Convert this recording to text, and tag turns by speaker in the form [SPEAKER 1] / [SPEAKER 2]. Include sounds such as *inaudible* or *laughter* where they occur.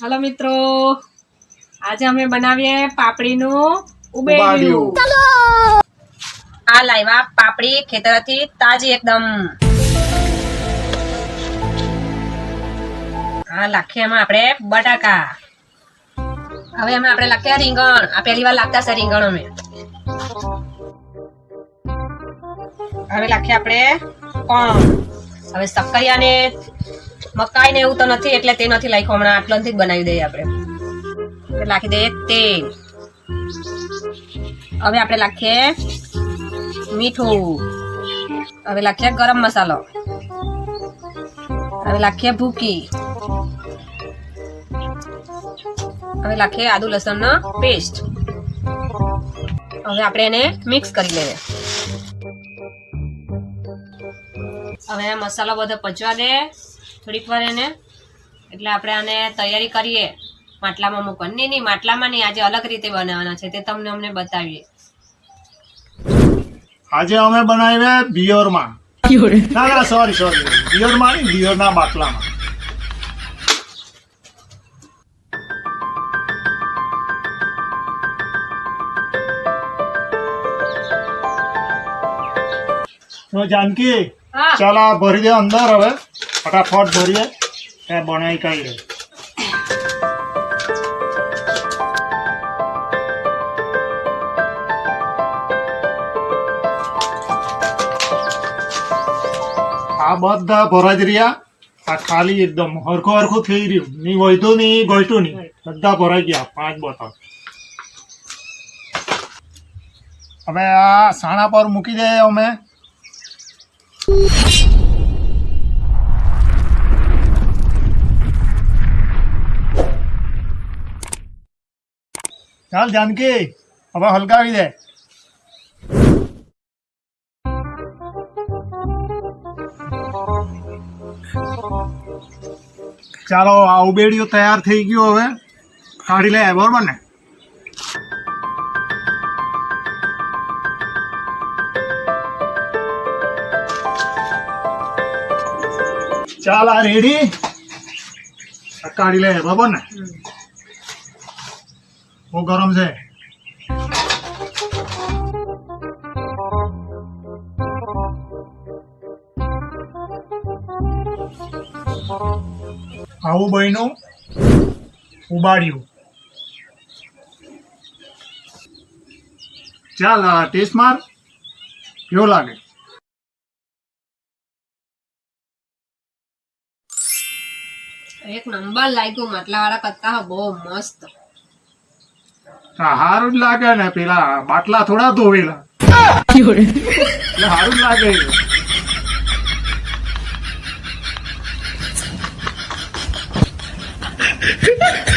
[SPEAKER 1] Hello મિત્રો. આજે અમે બનાવીએ પાપડીનું ઉબેડિયું. આ લાવ્યા પાપડી ખેતરથી તાજી એકદમ. આ લાખીએ એમાં આપણે બટાકા. હવે એમાં આપણે લખ્યા રીંગણ. આ પહેલી વાર લાગતા છે રીંગણ અમે. હવે લાખીએ આપણે કોણ? હવે સક્કરિયા ને મકાઈ ને એવું તો નથી, એટલે તે નથી લાખ્યું. હમણાં આટલાથી જ બનાવી દઈએ આપણે. નાખી દઈએ તેલ. હવે આપણે નાખીએ મીઠું. હવે નાખીએ ગરમ મસાલો. હવે નાખીએ ભૂકી. હવે નાખીએ આદુ લસણનો પેસ્ટ હવે આપણે એને મિક્સ કરી લઈએ હવે મસાલો બધો પચવા દે. થોડીક વાર એને એટલે આપણે આને તૈયારી કરીએ માટલામાં મૂકવાની. નહીં નહીં માટલામાં નહીં આજે અલગ રીતે બનાવવાના છે તે તમને અમને બતાવીએ.
[SPEAKER 2] આજે અમે બનાવ્યા બિયરમાં. ના ના સોરી સોરી બિયરમાં નહીં બિયરના બાટલામાં જાનકી ચાલ ભરી દે અંદર હવે. ફટાફટ ભરીએ. એ બનાવી કાઢીએ આ બધા ભરાઈ રહ્યા. આ ખાલી એકદમ હરખું હરખું થઈ રહ્યું. ની વહીતું નહીં ગોઈતું નહીં બધા ભરાઈ ગયા. પાંચ બોટલ. હવે આ સાણા પર મૂકી દઈએ અમે. ચાલ જાનકી હવે હલકાવી દે ચાલો આ ઉબેડિયું તૈયાર થઈ ગયું હવે કાઢી લે બરોબર ને ચાલ આ રેડી આ કાઢી લે બરોબર ને બહુ ગરમ છે. ઉબાડ્યું. ચાલ ટેસ્ટ માર. કેવો લાગે?
[SPEAKER 1] એક નંબર લાગ્યું માટલા વાળા કરતા બહુ મસ્ત.
[SPEAKER 2] સારું જ લાગે ને પેલા બાટલા થોડા ધોવેલા. *laughs* હારું જ લાગે